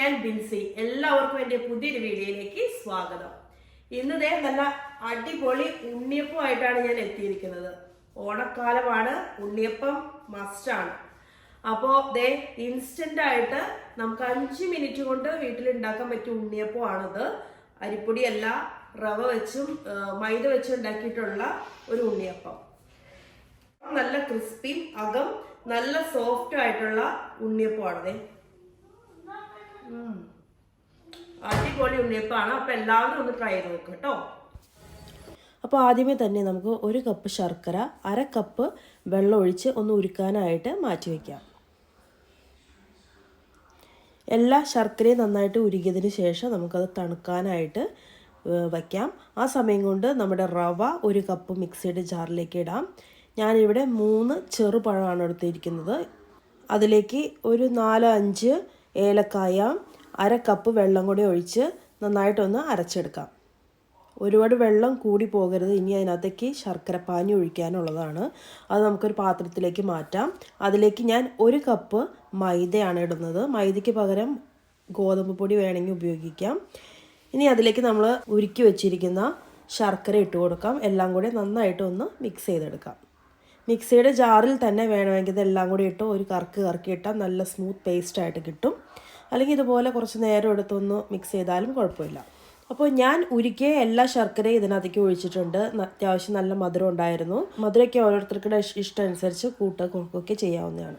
ഞാൻ ബിൻസി എല്ലാവർക്കും എന്റെ പുതിയൊരു വീഡിയോയിലേക്ക് സ്വാഗതം. ഇന്ന് ദേ നല്ല അടിപൊളി ഉണ്ണിയപ്പമായിട്ടാണ് ഞാൻ എത്തിയിരിക്കുന്നത്. ഓണക്കാലമാണ് ഉണ്ണിയപ്പം മസ്റ്റാണ് അപ്പോൾ ദേ ഇൻസ്റ്റന്റ് ആയിട്ട് നമുക്ക് അഞ്ച് മിനിറ്റ് കൊണ്ട് വീട്ടിൽ ഉണ്ടാക്കാൻ പറ്റിയ ഉണ്ണിയപ്പമാണിത്. അരിപ്പൊടിയല്ല റവ വെച്ചും മൈദ വെച്ചും ഉണ്ടാക്കിയിട്ടുള്ള ഒരു ഉണ്ണിയപ്പം. നല്ല ക്രിസ്പി അകം നല്ല സോഫ്റ്റ് ആയിട്ടുള്ള ഉണ്ണിയപ്പമാണതേ അടിപൊളി ഉണ്ണിയപ്പമാണ്. അപ്പൊ എല്ലാവരും ഒന്ന് ട്രൈ ചെയ്ത് നോക്കും കേട്ടോ. അപ്പോൾ ആദ്യമേ തന്നെ നമുക്ക് ഒരു കപ്പ് ശർക്കര അര കപ്പ് വെള്ളം ഒഴിച്ച് ഒന്ന് ഉരുക്കാനായിട്ട് മാറ്റി വയ്ക്കാം എല്ലാ ശർക്കരയും നന്നായിട്ട് ഉരുകിയതിന് ശേഷം നമുക്കത് തണുക്കാനായിട്ട് വയ്ക്കാം ആ സമയം കൊണ്ട് നമ്മുടെ റവ ഒരു കപ്പ് മിക്സിയുടെ ജാറിലേക്ക് ഇടാം. ഞാനിവിടെ മൂന്ന് ചെറുപഴമാണ് എടുത്തിരിക്കുന്നത്. അതിലേക്ക് ഒരു നാലോ അഞ്ച് ഏലക്കായ അര കപ്പ് വെള്ളം കൂടി ഒഴിച്ച് നന്നായിട്ടൊന്ന് അരച്ചെടുക്കാം. ഒരുപാട് വെള്ളം കൂടി പോകരുത്. ഇനി അതിനകത്തേക്ക് ശർക്കര പാനി ഒഴിക്കാനുള്ളതാണ്. അത് നമുക്കൊരു പാത്രത്തിലേക്ക് മാറ്റാം. അതിലേക്ക് ഞാൻ ഒരു കപ്പ് മൈദയാണ് ഇടുന്നത്. മൈദയ്ക്ക് പകരം ഗോതമ്പ് പൊടി വേണമെങ്കിൽ ഉപയോഗിക്കാം. ഇനി അതിലേക്ക് നമ്മൾ ഉരുക്കി വെച്ചിരിക്കുന്ന ശർക്കര ഇട്ട് കൊടുക്കാം. എല്ലാം കൂടി നന്നായിട്ട് ഒന്ന് മിക്സ് ചെയ്തെടുക്കാം മിക്സിയുടെ ജാറിൽ തന്നെ വേണമെങ്കിൽ ഇതെല്ലാം കൂടി ഇട്ട് ഒരു കറക്ക് കറക്കി ഇട്ടാൽ നല്ല സ്മൂത്ത് പേസ്റ്റായിട്ട് കിട്ടും. അല്ലെങ്കിൽ ഇതുപോലെ കുറച്ച് നേരം എടുത്തൊന്ന് മിക്സ് ചെയ്താലും കുഴപ്പമില്ല. അപ്പോൾ ഞാൻ ഉരുക്കിയ എല്ലാ ശർക്കരയും ഇതിനകത്തേക്ക് ഒഴിച്ചിട്ടുണ്ട്. അത്യാവശ്യം നല്ല മധുരം ഉണ്ടായിരുന്നു. മധുരമൊക്കെ ഓരോരുത്തർക്കുടെ ഇഷ്- ഇഷ്ടം അനുസരിച്ച് കൂട്ട് കുറക്കുകയൊക്കെ ചെയ്യാവുന്നതാണ്.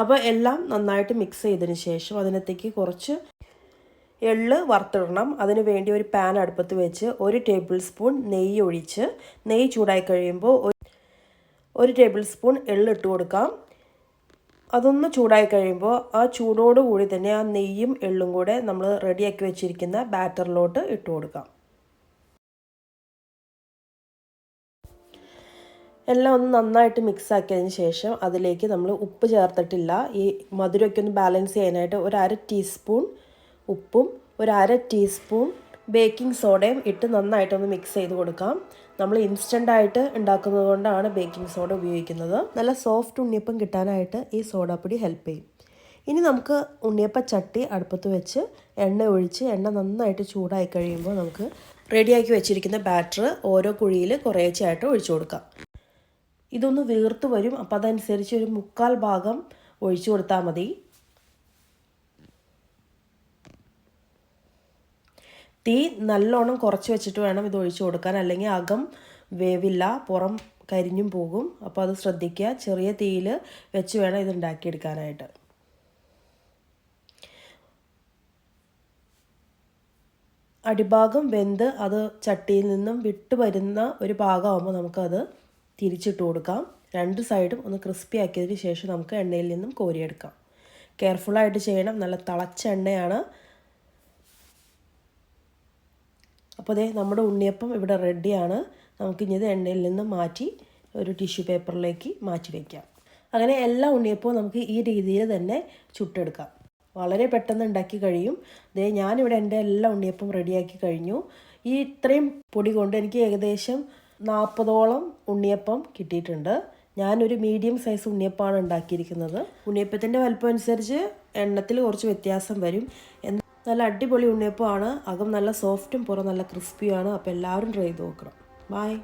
അപ്പോൾ എല്ലാം നന്നായിട്ട് മിക്സ് ചെയ്തതിന് ശേഷം അതിനകത്തേക്ക് കുറച്ച് എള്ള് വറുത്തിടണം. അതിന് വേണ്ടി ഒരു പാൻ അടുപ്പത്ത് വെച്ച് ഒരു ടേബിൾ സ്പൂൺ നെയ്യ് ഒഴിച്ച് നെയ്യ് ചൂടായി കഴിയുമ്പോൾ ഒരു ടേബിൾ സ്പൂൺ എള്ള് ഇട്ട് കൊടുക്കാം. അതൊന്ന് ചൂടായി കഴിയുമ്പോൾ ആ ചൂടോടു കൂടി തന്നെ ആ നെയ്യും എള്ളും കൂടെ നമ്മൾ റെഡിയാക്കി വെച്ചിരിക്കുന്ന ബാറ്ററിലോട്ട് ഇട്ട് കൊടുക്കാം. എല്ലാം ഒന്ന് നന്നായിട്ട് മിക്സ് ആക്കിയതിന് ശേഷം അതിലേക്ക് നമ്മൾ ഉപ്പ് ചേർത്തിട്ടില്ല. ഈ മധുരമൊക്കെ ഒന്ന് ബാലൻസ് ചെയ്യാനായിട്ട് ഒരു അര ടീസ്പൂൺ ഉപ്പും ഒരു അര ടീസ്പൂൺ ബേക്കിംഗ് സോഡയും ഇട്ട് നന്നായിട്ടൊന്ന് മിക്സ് ചെയ്ത് കൊടുക്കാം. നമ്മൾ ഇൻസ്റ്റന്റ് ആയിട്ട് ഉണ്ടാക്കുന്നത് കൊണ്ടാണ് ബേക്കിംഗ് സോഡ ഉപയോഗിക്കുന്നത്. നല്ല സോഫ്റ്റ് ഉണ്ണിയപ്പം കിട്ടാനായിട്ട് ഈ സോഡാപ്പൊടി ഹെൽപ്പ് ചെയ്യും. ഇനി നമുക്ക് ഉണ്ണിയപ്പ ചട്ടി അടുപ്പത്ത് വെച്ച് എണ്ണ ഒഴിച്ച് എണ്ണ നന്നായിട്ട് ചൂടായി കഴിയുമ്പോൾ നമുക്ക് റെഡിയാക്കി വെച്ചിരിക്കുന്ന ബാറ്റർ ഓരോ കുഴിയിൽ കുറേശ്ശെയായിട്ട് ഒഴിച്ചു കൊടുക്കാം. ഇതൊന്ന് വീർത്ത് വരും. അപ്പോൾ അതനുസരിച്ച് ഒരു മുക്കാൽ ഭാഗം ഒഴിച്ചു കൊടുത്താൽ മതി. തീ നല്ലോണം കുറച്ച് വെച്ചിട്ട് വേണം ഇത് ഒഴിച്ചു കൊടുക്കാൻ. അല്ലെങ്കിൽ അകം വേവില്ല പുറം കരിഞ്ഞും പോകും. അപ്പോൾ അത് ശ്രദ്ധിക്കുക. ചെറിയ തീയിൽ വെച്ച് വേണം ഇത് ഉണ്ടാക്കിയെടുക്കാനായിട്ട്. അടിഭാഗം വെന്ത് അത് ചട്ടിയിൽ നിന്നും വിട്ട് വരുന്ന ഒരു ഭാഗമാകുമ്പോൾ നമുക്കത് തിരിച്ചിട്ട് കൊടുക്കാം. രണ്ട് സൈഡും ഒന്ന് ക്രിസ്പി ആക്കിയതിന് ശേഷം നമുക്ക് എണ്ണയിൽ നിന്നും കോരിയെടുക്കാം. കെയർഫുള്ളായിട്ട് ചെയ്യണം. നല്ല തിളച്ച എണ്ണയാണ്. അപ്പോൾ അതേ നമ്മുടെ ഉണ്ണിയപ്പം ഇവിടെ റെഡിയാണ് നമുക്കിഞ്ഞത് എണ്ണയിൽ നിന്ന് മാറ്റി ഒരു ടിഷ്യൂ പേപ്പറിലേക്ക് മാറ്റി വയ്ക്കാം അങ്ങനെ എല്ലാ ഉണ്ണിയപ്പവും നമുക്ക് ഈ രീതിയിൽ തന്നെ ചുട്ടെടുക്കാം. വളരെ പെട്ടെന്ന് ഉണ്ടാക്കി കഴിയും. അതേ ഞാനിവിടെ എന്റെ എല്ലാ ഉണ്ണിയപ്പം റെഡിയാക്കി കഴിഞ്ഞു. ഈ ഇത്രയും പൊടി കൊണ്ട് എനിക്ക് ഏകദേശം നാൽപ്പതോളം ഉണ്ണിയപ്പം കിട്ടിയിട്ടുണ്ട്. ഞാനൊരു മീഡിയം സൈസ് ഉണ്ണിയപ്പമാണ് ഉണ്ടാക്കിയിരിക്കുന്നത്. ഉണ്ണിയപ്പത്തിന്റെ വലുപ്പം അനുസരിച്ച് എണ്ണത്തിൽ കുറച്ച് വ്യത്യാസം വരും. നല്ല അടിപൊളി ഉണ്ണിയപ്പമാണ്. അകം നല്ല സോഫ്റ്റും പുറം നല്ല ക്രിസ്പിയാണ് അപ്പോൾ എല്ലാവരും ട്രൈ ചെയ്ത് നോക്കണം. ബായ്